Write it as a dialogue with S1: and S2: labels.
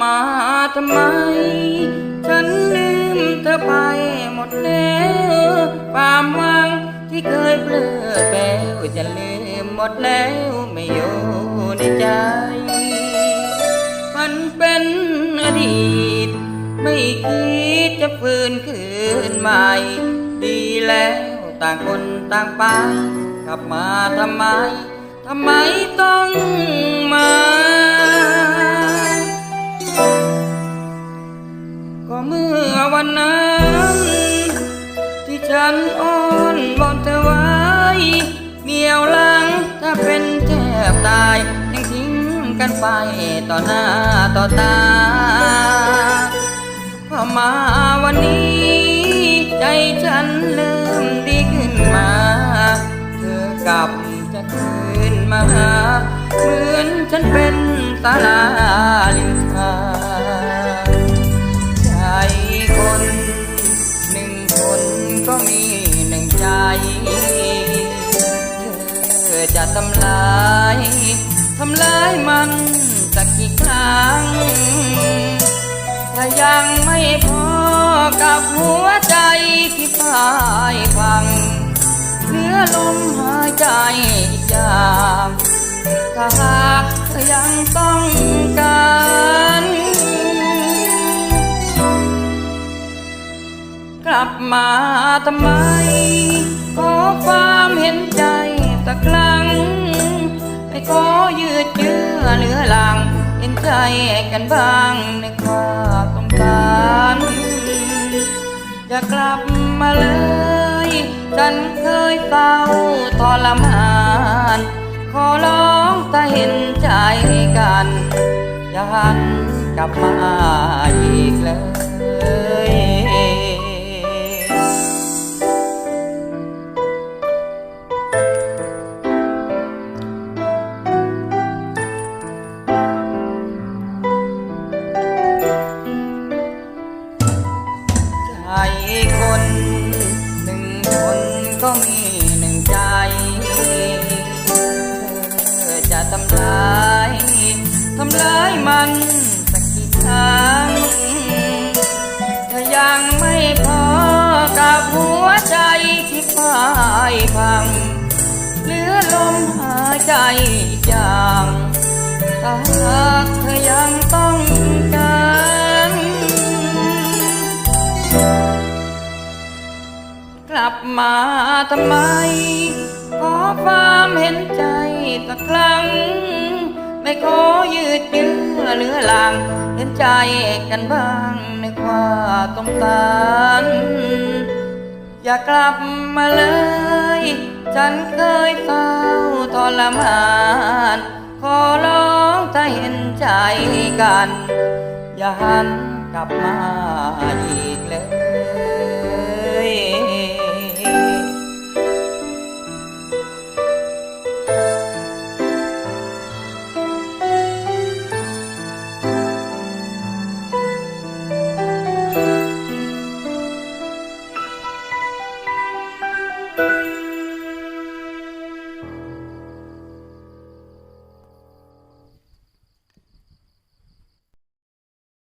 S1: มาทำไม ฉันลืมเธอไปหมดแล้วความหวังที่เคยเพลิดแปลวจะลืมหมดแล้วไม่อยู่ในใจ มันเป็นอดีต ไม่คิดจะฟื้นคืนใหม่ ดีแล้วต่างคนต่างไป กลับมาทำไม ทำไมต้อง ฉันอ้อนวอนเธอไว้เมียวหลังถ้าเป็นแทบตายยังทิ้งกันไปต่อหน้าต่อตาพอมาวันนี้ ใจฉันเริ่มดีขึ้นมา เธอกลับจะคืนมาหาเหมือนฉันเป็นตาลา ใจเธอจะทำลายทำลายมันสักกี่ครั้ง ถ้ายังไม่พอกับหัวใจที่พ่ายพังเหลือลมหายใจอีกอย่างถ้าหากเธอยังต้องการกลับมาทำไม ยืดเยื้อเหลือหลังเห็นใจกันบ้างในความต้องการอย่ากลับมาเลย ฉันเคยเศร้าทรมาน ขอร้องถ้าเห็นใจกัน อย่าหันกลับมาอีกเลย มีหนึ่งใจเธอจะทำลายทำลายมันสักกี่ครั้งถ้ายังไม่พอกับหัวใจที่พ่ายพังเหลือลมหายใจอีกอย่างถ้าหากเธอยังต้อง ทำไม ขอความเห็นใจสักครั้ง ไม่ขอยืดเยื้อเหลือหลัง เห็นใจกันบ้างในความต้องการอย่ากลับมาเลย ฉันเคยเศร้าทรมาน ขอร้องถ้าเห็นใจกัน อย่าหันกลับมาอีกเลย